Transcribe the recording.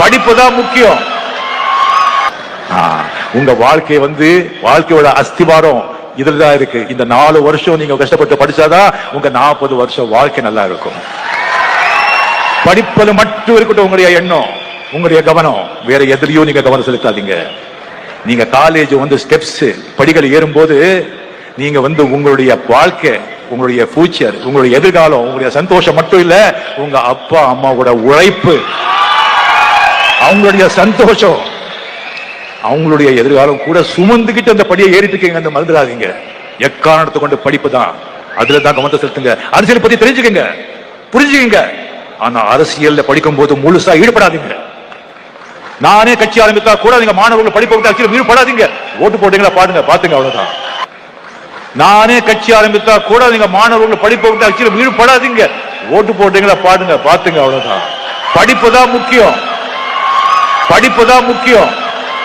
படிப்பு தான் முக்கியம். உங்க வாழ்க்கை வந்து வாழ்க்கையோட அஸ்திவாரம் இதுல தான் இருக்கு. இந்த நாலு வருஷம் நீங்க கஷ்டப்பட்டு படிச்சாதான் உங்க நாற்பது வருஷம் வாழ்க்கை நல்லா இருக்கும். படிப்பது மட்டும் இருக்கட்டும் உங்களுடைய எண்ணம் உங்களுடைய கவனம். வேற எதுலயும் நீங்க கவனம் செலுத்தாதீங்க. நீங்க காலேஜ் வந்து ஸ்டெப்ஸ் படிகள் ஏறும்போது நீங்க வந்து உங்களுடைய வாழ்க்கை உங்களுடைய ஃபியூச்சர் உங்களுடைய எதிர்காலம் உங்களுடைய சந்தோஷம் மட்டும் இல்ல உங்க அப்பா அம்மாவோட உழைப்பு. அவங்களுடைய சந்தோஷம் அவங்களுடைய எதிர்காலம் கூட சுமந்துகிட்டு அந்த படியை ஏறிட்டு இருக்கீங்க அந்த மறந்துடாதீங்க எக்காரணத்தை கொண்டு படிப்பு தான். அதுல தான் கவனத்தை செலுத்துங்க. அரசியல் பத்தி தெரிஞ்சுக்கங்க. புரிஞ்சுக்கங்க. ஆனா அரசியல்ல படிக்கும் போது முழுசா ஈடுபடாதீங்க. நானே கட்சி ஆரம்பித்தா கூட நீங்க மாணவர்கள் படிப்பு விட்டு அரசியல் ஈடுபடாதீங்க ஓட்டு போட்டீங்களா பாருங்க பாத்துங்க அவ்வளவுதான். நானே கட்சி ஆரம்பித்தா கூட நீங்க மாணவர்கள் படிப்பு விட்டு அரசியல் ஈடுபடாதீங்க ஓட்டு போட்டீங்களா பாருங்க பாத்துங்க அவ்வளவுதான். படிப்பு தான் முக்கியம். படிப்பு தான் முக்கியம்.